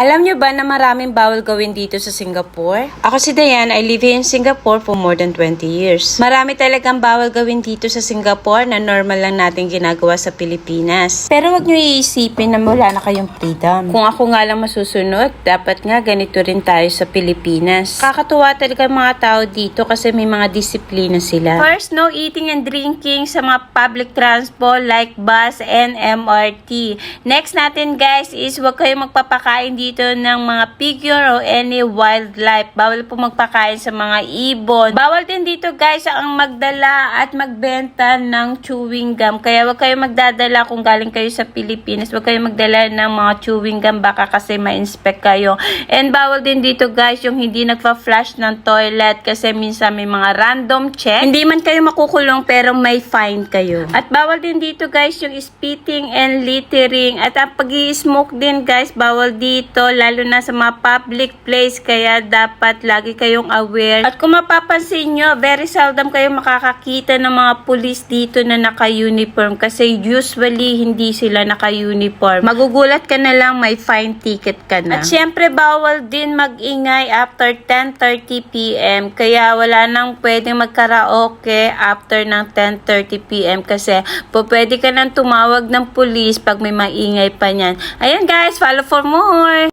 Alam nyo ba na maraming bawal gawin dito sa Singapore? Ako si Dayan, I live in Singapore for more than 20 years. Marami talagang bawal gawin dito sa Singapore na normal lang natin ginagawa sa Pilipinas. Pero wag nyo iisipin na wala na kayong freedom. Kung ako nga lang masusunod, dapat nga ganito rin tayo sa Pilipinas. Kakatuwa talaga mga tao dito kasi may mga disiplina sila. First, no eating and drinking sa mga public transport like bus and MRT. Next natin guys is huwag kayo magpapakain dito ng mga figure o any wildlife. Bawal po magpakain sa mga ibon. Bawal din dito guys ang magdala at magbenta ng chewing gum. Kaya huwag kayo magdadala kung galing kayo sa Pilipinas. Huwag kayo magdala ng mga chewing gum baka kasi ma-inspect kayo. And bawal din dito guys yung hindi nagpa-flush ng toilet kasi minsan may mga random check. Hindi man kayo makukulong pero may fine kayo. At bawal din dito guys yung spitting and littering. At ang pag smoke din guys, bawal dito lalo na sa mga public place kaya dapat lagi kayong aware. At kung mapapansin nyo, very seldom kayo makakakita ng mga pulis dito na naka-uniform kasi usually hindi sila naka-uniform. Magugulat ka na lang may fine ticket ka na. At syempre bawal din magingay after 10.30pm kaya wala nang pwedeng magkaraoke after ng 10.30pm kasi po pwede ka nang tumawag ng pulis pag may maingay pa niyan. Ayan guys, follow for more!